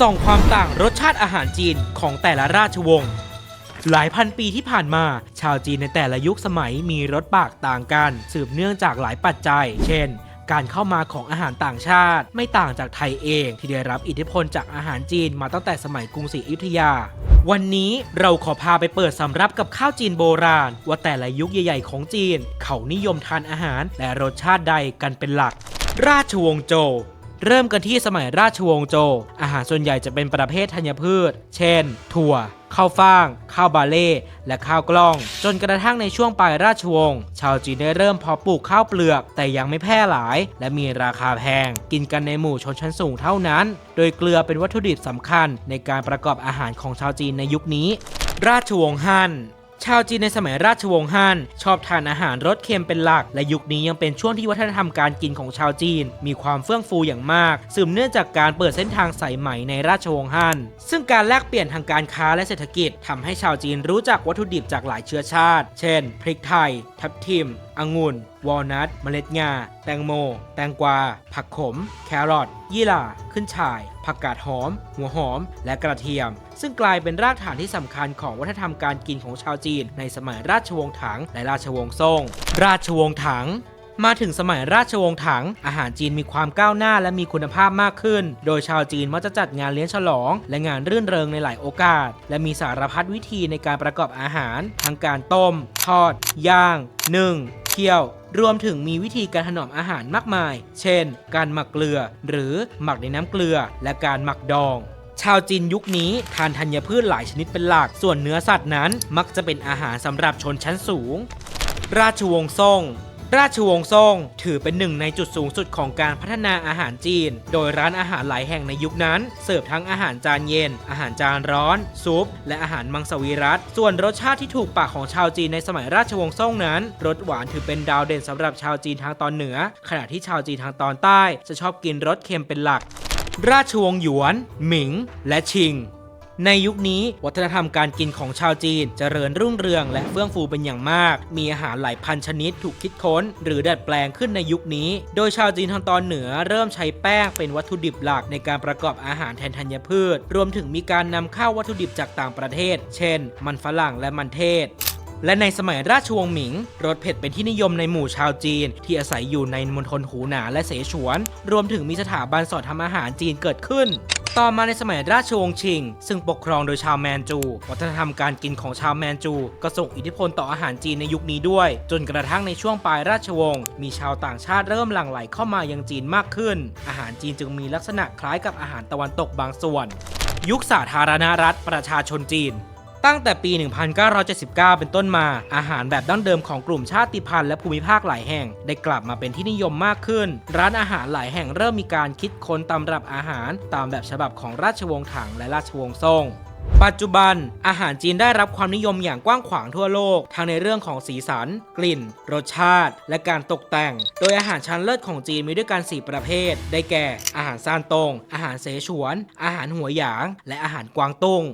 ส่องความต่างรสชาติอาหารจีนของแต่ละราชวงศ์หลายพันปีที่ผ่านมา ชาวจีนในแต่ละยุคสมัยมีรสปากต่างกัน สืบเนื่องจากหลายปัจจัย เช่น การเข้ามาของอาหารต่างชาติ ไม่ต่างจากไทยเอง ที่ได้รับอิทธิพลจากอาหารจีนมาตั้งแต่สมัยกรุงศรีอยุธยา วันนี้เราขอพาไปเปิดสำรับกับข้าวจีนโบราณ ว่าแต่ละยุคใหญ่ ๆ ของจีน เขานิยมทานอาหารและรสชาติใดกันเป็นหลัก ราชวงศ์โจว เริ่มกันที่สมัยราชวงศ์โจ อาหารส่วนใหญ่จะเป็นประเภทธัญพืช เช่น ถั่วข้าวฟ่าง ข้าวบาเล่ และข้าวกล้อง จนกระทั่งในช่วงปลายราชวงศ์ ชาวจีนได้เริ่มเพาะปลูกข้าวเปลือก แต่ยังไม่แพร่หลาย และมีราคาแพง กินกันในหมู่ชนชั้นสูงเท่านั้น โดยเกลือเป็นวัตถุดิบสำคัญในการประกอบอาหารของชาวจีนในยุคนี้ ราชวงศ์ฮั่น ชาวจีนในสมัยราชวงศ์ฮั่นชอบทานอาหารรสเค็มเป็นหลัก และยุคนี้ยังเป็นช่วงที่วัฒนธรรมการกินของชาวจีน มีความเฟื่องฟูอย่างมาก สืบเนื่องจากการเปิดเส้นทางสายไหมในราชวงศ์ฮั่นซึ่งการแลกเปลี่ยนทางการค้าและเศรษฐกิจทำให้ชาวจีนรู้จักวัตถุดิบจากหลายเชื้อชาติ เช่น พริกไทย ทับทิม องุ่น วอลนัท เมล็ดงา แตงโม แตงกวา ผักขม แครอท ยี่หร่า ขึ้นฉ่าย ผักกาดหอม หัวหอม และกระเทียม ซึ่งกลายเป็นรากฐานที่สำคัญของวัฒนธรรมการกินของชาวจีน ในสมัยราชวงศ์ถังและราชวงศ์ซ่ง ราชวงศ์ถังมาถึงสมัยราชวงศ์ถัง อาหารจีนมีความก้าวหน้าและมีคุณภาพมากขึ้น โดยชาวจีนมักจะจัดงานเลี้ยงฉลอง และงานรื่นเริงในหลายโอกาส และมีสารพัดวิธีในการประกอบอาหาร ทั้งการต้ม ทอด ย่างนึ่ง เคี่ยว รวมถึงมีวิธีการถนอมอาหารมากมาย เช่น การหมักเกลือ หรือหมักในน้ำเกลือ และการหมักดองชาวจีนยุคนี้ทานธัญพืชหลายชนิดเป็นหลัก ส่วนเนื้อสัตว์นั้นมักจะเป็นอาหารสำหรับชนชั้นสูง ราชวงศ์ซ่ง ราชวงศ์ซ่งถือเป็นหนึ่งในจุดสูงสุดของการพัฒนาอาหารจีน โดยร้านอาหารหลายแห่งในยุคนั้น เสิร์ฟทั้งอาหารจานเย็น อาหารจานร้อน ซุป และอาหารมังสวิรัตส่วนรสชาติที่ถูกปากของชาวจีนในสมัยราชวงศ์ซ่งนั้น รสหวานถือเป็นดาวเด่นสำหรับชาวจีนทางตอนเหนือ ขณะที่ชาวจีนทางตอนใต้ จะชอบกินรสเค็มเป็นหลัก ราชวงศ์หยวน หมิง และชิง ในยุคนี้วัฒนธรรมการกินของชาวจีนจเจริญรุ่งเรืองและเฟื่องฟูเป็นอย่างมาก มีอาหารหลายพันชนิดถูกคิดค้น หรือดัดแปลงขึ้นในยุคนี้ โดยชาวจีนทางตอนเหนือเริ่มใช้แป้งเป็นวัตถุดิบหลักในการประกอบอาหารแทนธัญพืช รวมถึงมีการนำเข้าวัตถุดิบจากต่างประเทศ เช่น มันฝรั่งและมันเทศและในสมัยราชวงศ์หมิง รสเผ็ดเป็นที่นิยมในหมู่ชาวจีน ที่อาศัยอยู่ในมณฑลหูหนานและเสฉวน รวมถึงมีสถาบันสอนทำอาหารจีนเกิดขึ้น ต่อมาในสมัยราชวงศ์ชิง ซึ่งปกครองโดยชาวแมนจู วัฒนธรรมการกินของชาวแมนจู ก็ส่งอิทธิพลต่ออาหารจีนในยุคนี้ด้วย จนกระทั่งในช่วงปลายราชวงศ์มีชาวต่างชาติเริ่มหลั่งไหลเข้ามายังจีนมากขึ้น อาหารจีนจึงมีลักษณะคล้ายกับอาหารตะวันตกบางส่วน ยุคสาธารณรัฐประชาชนจีน ตั้งแต่ปี 1979 เป็นต้นมา อาหารแบบดั้งเดิมของกลุ่มชาติพันธุ์และภูมิภาคหลายแห่ง ได้กลับมาเป็นที่นิยมมากขึ้น ร้านอาหารหลายแห่งเริ่มมีการคิดค้นตำรับอาหารตามแบบฉบับของราชวงศ์ถังและราชวงศ์ซ่งปัจจุบัน อาหารจีนได้รับความนิยมอย่างกว้างขวางทั่วโลก ทั้งในเรื่องของสีสัน กลิ่น รสชาติ และการตกแต่ง โดยอาหารชั้นเลิศของจีนมีด้วยกัน 4 ประเภท ได้แก่ อาหารซานตง อาหารเสฉวน อาหารหัวหยาง และอาหารกวางตุ้ง